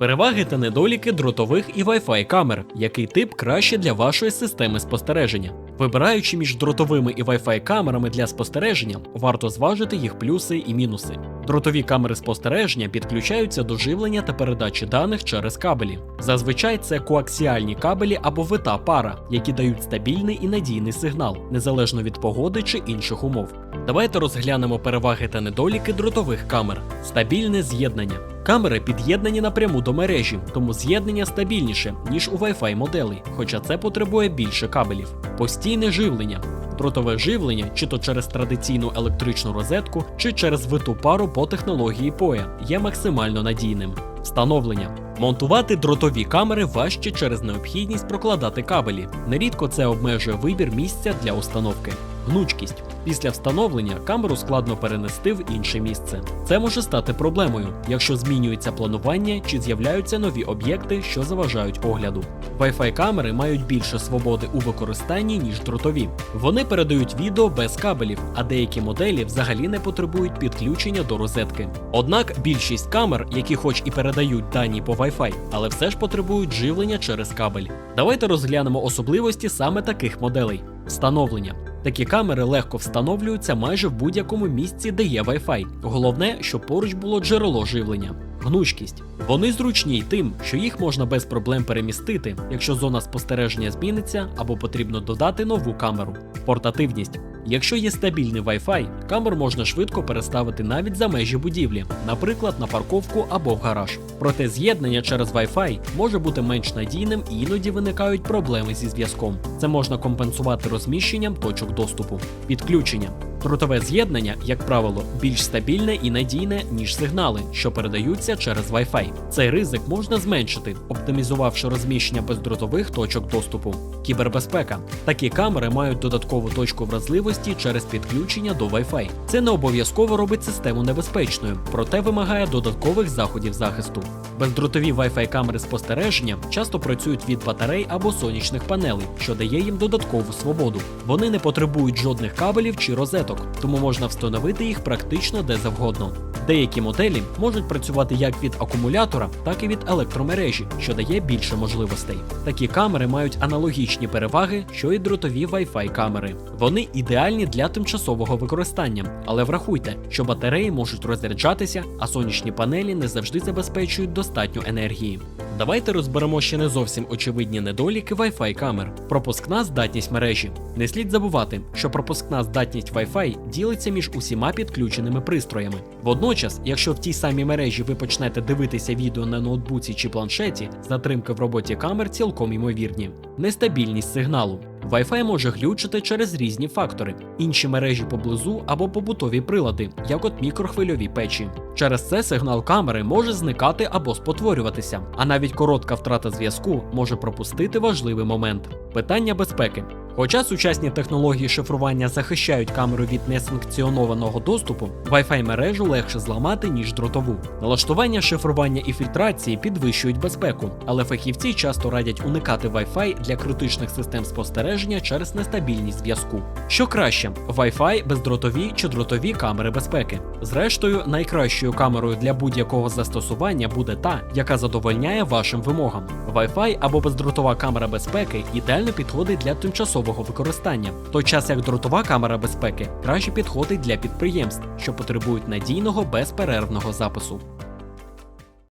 Переваги та недоліки дротових і Wi-Fi камер, який тип краще для вашої системи спостереження. Вибираючи між дротовими і Wi-Fi камерами для спостереження, варто зважити їх плюси і мінуси. Дротові камери спостереження підключаються до живлення та передачі даних через кабелі. Зазвичай це коаксіальні кабелі або вита пара, які дають стабільний і надійний сигнал, незалежно від погоди чи інших умов. Давайте розглянемо переваги та недоліки дротових камер. Стабільне з'єднання. Камери під'єднані напряму до мережі, тому з'єднання стабільніше, ніж у Wi-Fi моделей, хоча це потребує більше кабелів. Постійне живлення. Дротове живлення, чи то через традиційну електричну розетку, чи через виту пару по технології POE, є максимально надійним. Встановлення. Монтувати дротові камери важче через необхідність прокладати кабелі. Нерідко це обмежує вибір місця для установки. Гнучкість. Після встановлення камеру складно перенести в інше місце. Це може стати проблемою, якщо змінюється планування чи з'являються нові об'єкти, що заважають огляду. Wi-Fi камери мають більше свободи у використанні, ніж дротові. Вони передають відео без кабелів, а деякі моделі взагалі не потребують підключення до розетки. Однак більшість камер, які хоч і передають дані по Wi-Fi, але все ж потребують живлення через кабель. Давайте розглянемо особливості саме таких моделей. Встановлення. Такі камери легко встановлюються майже в будь-якому місці, де є Wi-Fi. Головне, щоб поруч було джерело живлення. Гнучкість. Вони зручні й тим, що їх можна без проблем перемістити, якщо зона спостереження зміниться або потрібно додати нову камеру. Портативність. Якщо є стабільний Wi-Fi, камер можна швидко переставити навіть за межі будівлі, наприклад, на парковку або в гараж. Проте з'єднання через Wi-Fi може бути менш надійним і іноді виникають проблеми зі зв'язком. Це можна компенсувати розміщенням точок доступу. Підключення. Дротове з'єднання, як правило, більш стабільне і надійне, ніж сигнали, що передаються через Wi-Fi. Цей ризик можна зменшити, оптимізувавши розміщення бездротових точок доступу. Кібербезпека. Такі камери мають додаткову точку вразливості через підключення до Wi-Fi. Це не обов'язково робить систему небезпечною, проте вимагає додаткових заходів захисту. Бездротові Wi-Fi камери спостереження часто працюють від батарей або сонячних панелей, що дає їм додаткову свободу. Вони не потребують жодних кабелів чи розеток, тому можна встановити їх практично де завгодно. Деякі моделі можуть працювати як від акумулятора, так і від електромережі, що дає більше можливостей. Такі камери мають аналогічні переваги, що й дротові Wi-Fi камери. Вони ідеальні для тимчасового використання, але врахуйте, що батареї можуть розряджатися, а сонячні панелі не завжди забезпечують достатньо енергії. Давайте розберемо ще не зовсім очевидні недоліки Wi-Fi камер. Пропускна здатність мережі. Не слід забувати, що пропускна здатність Wi-Fi ділиться між усіма підключеними пристроями. Водночас, якщо в тій самій мережі ви почнете дивитися відео на ноутбуці чи планшеті, затримки в роботі камер цілком ймовірні. Нестабільність сигналу. Wi-Fi може глючити через різні фактори, інші мережі поблизу або побутові прилади, як от мікрохвильові печі. Через це сигнал камери може зникати або спотворюватися, а навіть коротка втрата зв'язку може пропустити важливий момент. Питання безпеки. Хоча сучасні технології шифрування захищають камеру від несанкціонованого доступу, Wi-Fi мережу легше зламати, ніж дротову. Налаштування шифрування і фільтрації підвищують безпеку, але фахівці часто радять уникати Wi-Fi для критичних систем спостереження через нестабільність зв'язку. Що краще, Wi-Fi, бездротові чи дротові камери безпеки. Зрештою, найкращою камерою для будь-якого застосування буде та, яка задовольняє вашим вимогам. Wi-Fi або бездротова камера безпеки ідеально підходить для тимчасового використання, в той час як дротова камера безпеки краще підходить для підприємств, що потребують надійного безперервного запису.